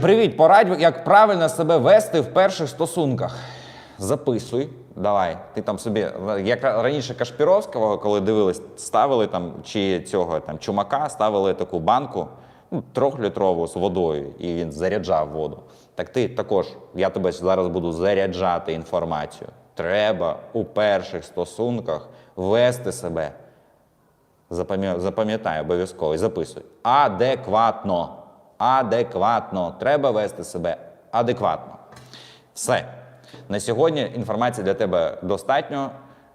Привіт, порадь, як правильно себе вести в перших стосунках. Записуй. Давай, ти там собі, як раніше Кашпіровського, коли дивились, ставили там чи цього там чумака, ставили таку банку ну, трьохлітрову з водою, і він заряджав воду. Так ти також, я тебе зараз буду заряджати інформацію. Треба у перших стосунках вести себе Запам'я- Запам'ятай обов'язково і записуй. Адекватно. Адекватно. Треба вести себе адекватно. Все. На сьогодні інформації для тебе достатньо.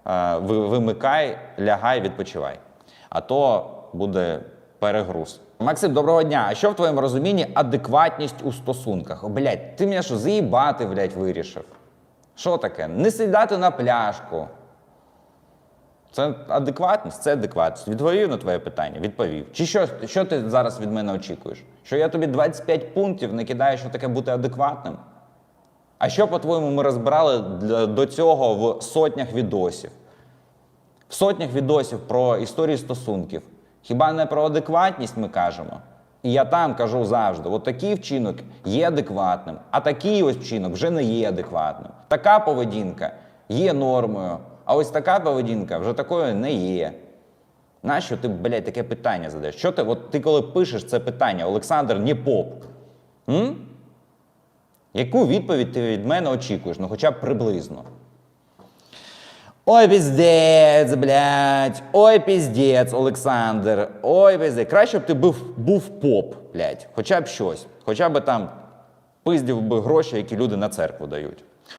Е, Вимикай, лягай, відпочивай. А то буде перегруз. Максим, доброго дня. А що в твоєму розумінні адекватність у стосунках? О, блядь, ти мене що, заїбати, блядь, вирішив? Що таке? Не сідати на пляшку. Це адекватність? Це адекватність. Відповів на твоє питання? Відповів. Чи що, що ти зараз від мене очікуєш? Що я тобі 25 пунктів накидаю, що таке бути адекватним? А що, по-твоєму, ми розбирали до цього в сотнях відосів? В сотнях відосів про історії стосунків. Хіба не про адекватність ми кажемо? І я там кажу завжди: от такий вчинок є адекватним, а такий ось вчинок вже не є адекватним. Така поведінка є нормою, а ось така поведінка вже такою не є. Нащо ти, блядь, таке питання задаєш? Що ти, от ти коли пишеш це питання, Олександр не поп? М? Яку відповідь ти від мене очікуєш? Ну хоча б приблизно. Ой, піздець, блядь. Ой, піздець, Олександр. Ой, піздець. Краще б ти був, був поп, блядь. Хоча б щось. Хоча б там пиздів би гроші, які люди на церкву дають.